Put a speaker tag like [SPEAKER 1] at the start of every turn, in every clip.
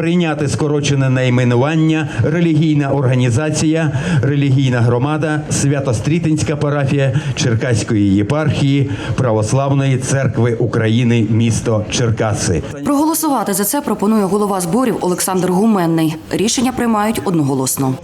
[SPEAKER 1] Прийняти скорочене найменування релігійна організація, релігійна громада, Свято-Стрітинська парафія Черкаської єпархії Православної церкви України, місто Черкаси.
[SPEAKER 2] Проголосувати за це пропонує голова зборів Олександр Гуменний. Рішення приймають одноголосно.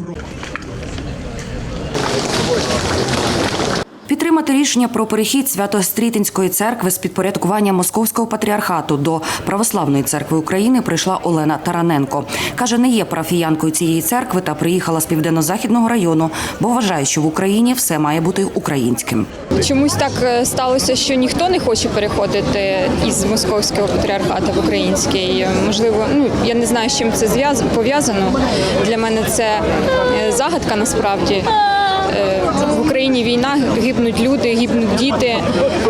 [SPEAKER 2] Підтримати рішення про перехід Свято-Стрітинської церкви з підпорядкування Московського патріархату до Православної церкви України прийшла Олена Тараненко. Каже, не є парафіянкою цієї церкви та приїхала з південно-західного району, бо вважає, що в Україні все має бути українським.
[SPEAKER 3] Чомусь так е, сталося, що ніхто не хоче переходити із московського патріархату в український. Можливо, ну я не знаю, з чим це пов'язано. Для мене це е, загадка насправді. Е, В Україні війна, гибнуть люди, гибнуть діти.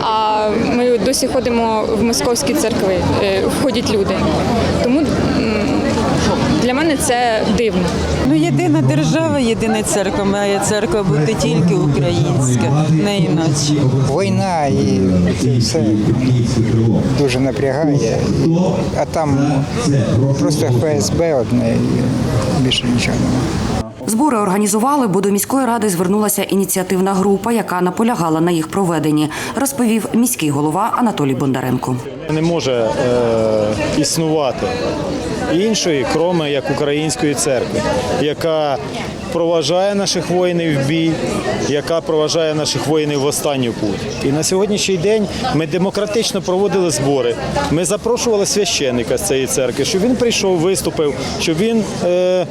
[SPEAKER 3] А ми досі ходимо в московські церкви, е, входять люди. Тому для мене це дивно.
[SPEAKER 4] Ну, єдина держава, єдина церква має церква бути тільки українська, не інакше.
[SPEAKER 5] Війна і це все дуже напрягає. А там просто ФСБ одне і більше нічого немає.
[SPEAKER 2] Збори організували, бо до міської ради звернулася ініціативна група, яка наполягала на їх проведенні, розповів міський голова Анатолій Бондаренко.
[SPEAKER 6] Не може е, існувати іншої, кроме як української церкви, яка проважає наших воїнів в бій, яка проважає наших воїнів в останню путь. І на сьогоднішній день ми демократично проводили збори. Ми запрошували священника з цієї церкви, щоб він прийшов, виступив, щоб він, е,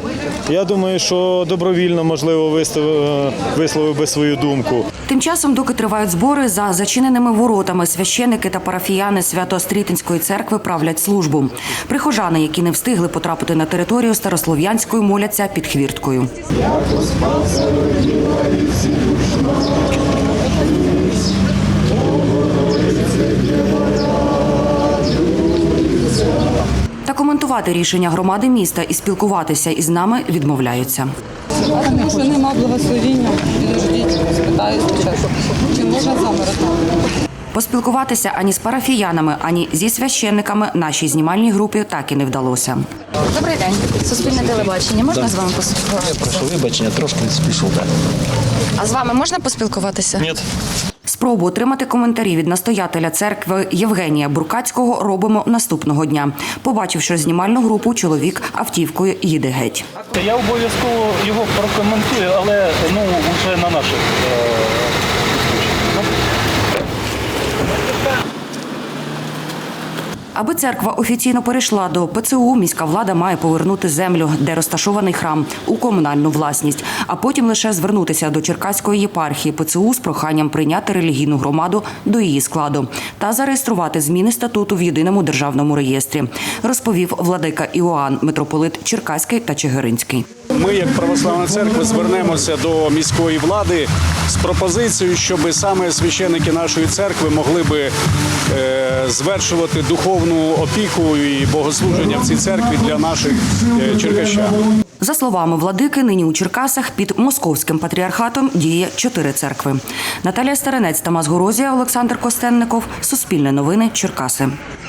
[SPEAKER 6] я думаю, що добровільно можливо вистав- е, висловив би свою думку.
[SPEAKER 2] Тим часом, доки тривають збори, за зачиненими воротами священики та парафіяни Свято-Стрітинської церкви правлять службу. Прихожани, які не встигли потрапити на територію Старослов'янської, моляться під хвірткою. Та коментувати рішення громади міста і спілкуватися із нами відмовляються.
[SPEAKER 7] Тому що нема благословіння. Підождіть, спитаю спочатку. Чи можна з розмовляти?
[SPEAKER 2] Поспілкуватися ані з парафіянами, ані зі священниками нашій знімальній групі так і не вдалося.
[SPEAKER 8] Добрий день. Суспільне телебачення. Можна з вами поспілкуватися?
[SPEAKER 9] Прошу вибачення, трошки спішов, так.
[SPEAKER 8] А з вами можна поспілкуватися?
[SPEAKER 9] Ні.
[SPEAKER 2] Спробу отримати коментарі від настоятеля церкви Євгенія Буркацького робимо наступного дня. Побачивши знімальну групу, чоловік автівкою їде геть.
[SPEAKER 10] Я обов'язково його прокоментую, але ну вже на наших. е,
[SPEAKER 2] Аби церква офіційно перейшла до ПЦУ, міська влада має повернути землю, де розташований храм, у комунальну власність, а потім лише звернутися до Черкаської єпархії ПЦУ з проханням прийняти релігійну громаду до її складу та зареєструвати зміни статуту в єдиному державному реєстрі, розповів владика Іоанн, митрополит Черкаський та Чигиринський.
[SPEAKER 11] Ми, як православна церква, звернемося до міської влади з пропозицією, щоб саме священики нашої церкви могли би е, звершувати духовну опіку і богослуження в цій церкві для наших е, черкащан.
[SPEAKER 2] За словами владики, нині у Черкасах під московським патріархатом діє чотири церкви. Наталія Старенець, Тамас Горозія, Олександр Костенников. Суспільне новини. Черкаси.